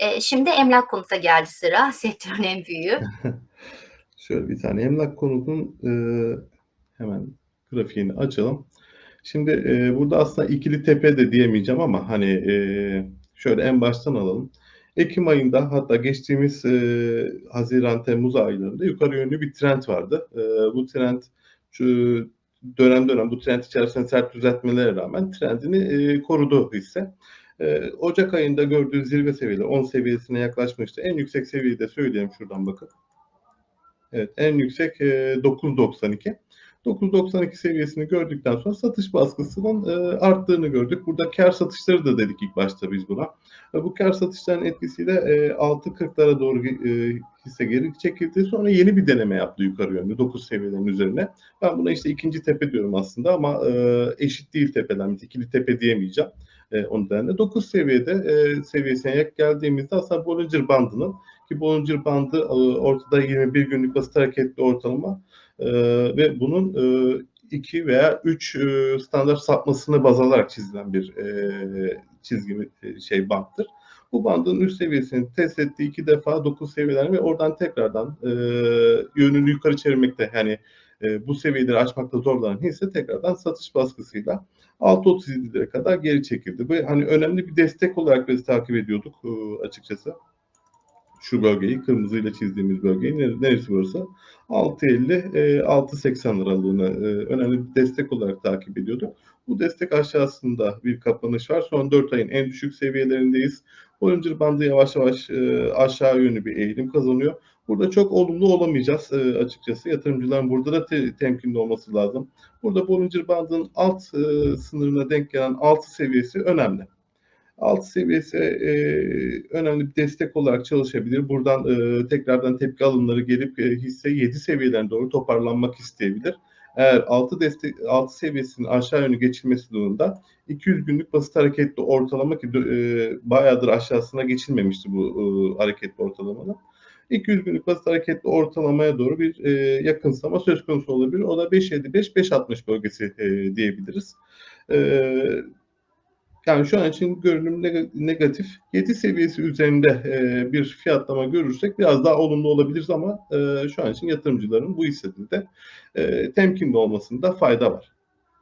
Eee, şimdi emlak konuta geldi sıra, sektörün en büyüğü. Şöyle bir tane emlak konutun, eee, hemen grafiğini açalım. Şimdi, eee, burada aslında ikili tepe de diyemeyeceğim ama, hani, eee, şöyle en baştan alalım. Ekim ayında hatta geçtiğimiz, eee, haziran, temmuz aylarında yukarı yönlü bir trend vardı. Eee, bu trend şu dönem dönem bu trend içerisinde sert düzeltmelere rağmen trendini, eee, korudu hisse. Eee, ocak ayında gördüğü zirve seviyeleri 10 seviyesine yaklaşmıştı. En yüksek seviyeyi de söyleyeyim şuradan bakın. Evet, en yüksek, eee, 9.92. 9.92 seviyesini gördükten sonra satış baskısının, eee, arttığını gördük. Burada kâr satışları da dedik ilk başta biz buna. Ve bu kâr satışlarının etkisiyle, eee, 6.40'lara doğru, eee, hisse geri çekildi. Sonra yeni bir deneme yaptı yukarı yönlü 9 seviyelerinin üzerine. Ben buna işte ikinci tepe diyorum aslında ama, eşit değil tepeler. İkili tepe diyemeyeceğim. Eee, o nedenle 9 seviyede, eee, seviyesine geldiğimizde aslında Bollinger Bandı'nın ki Bollinger Bandı, eee, ortada 21 günlük basit hareketli ortalama, eee, ve bunun, eee, 2 veya 3, eee, standart sapmasını baz alarak çizilen bir, çizgi, eee, şey banttır. Bu bandın üst seviyesini test etti 2 defa 9 seviyeler ve oradan tekrardan, eee, yönünü yukarı çevirmekte. Yani, eee, bu seviyeleri aşmakta zorlanan hisse tekrardan satış baskısıyla 6.37'lere kadar geri çekildi. Ve hani önemli bir destek olarak biz takip ediyorduk, eee, açıkçası. Şu bölgeyi, kırmızıyla çizdiğimiz bölgeyi. Nere neresi burası? 6.50, eee, 6.80 aralığını, eee, önemli bir destek olarak takip ediyorduk. Bu destek aşağısında bir kapanış var. Son 4 ayın en düşük seviyelerindeyiz. Bollinger Bandı yavaş yavaş, eee, aşağı yönlü bir eğilim kazanıyor. Burada çok olumlu olamayacağız, açıkçası. Yatırımcıların burada da te temkinli olması lazım. Burada Bollinger Bandı'nın alt, sınırına denk gelen 6 seviyesi önemli. 6 seviyesi, eee, önemli bir destek olarak çalışabilir. Buradan, eee, tekrardan tepki alımları gelip, eee, hisse 7 seviyelerine doğru toparlanmak isteyebilir. Eğer 6 destek 6 seviyesinin aşağı yönlü geçilmesi durumunda 200 günlük basit hareketli ortalama ki eee, bayağıdır aşağısına geçilmemişti bu, ııı, hareketli ortalamanın. 200 günlük basit hareketli ortalamaya doğru bir, eee, yakınsama söz konusu olabilir. O da 5.55-5.60 bölgesi, eee, diyebiliriz. Eee, yani şu an için görünüm nega negatif. 7 seviyesi üzerinde, eee, bir fiyatlama görürsek biraz daha olumlu olabiliriz ama, eee, şu an için yatırımcıların bu hissede de, eee, temkinli olmasında fayda var.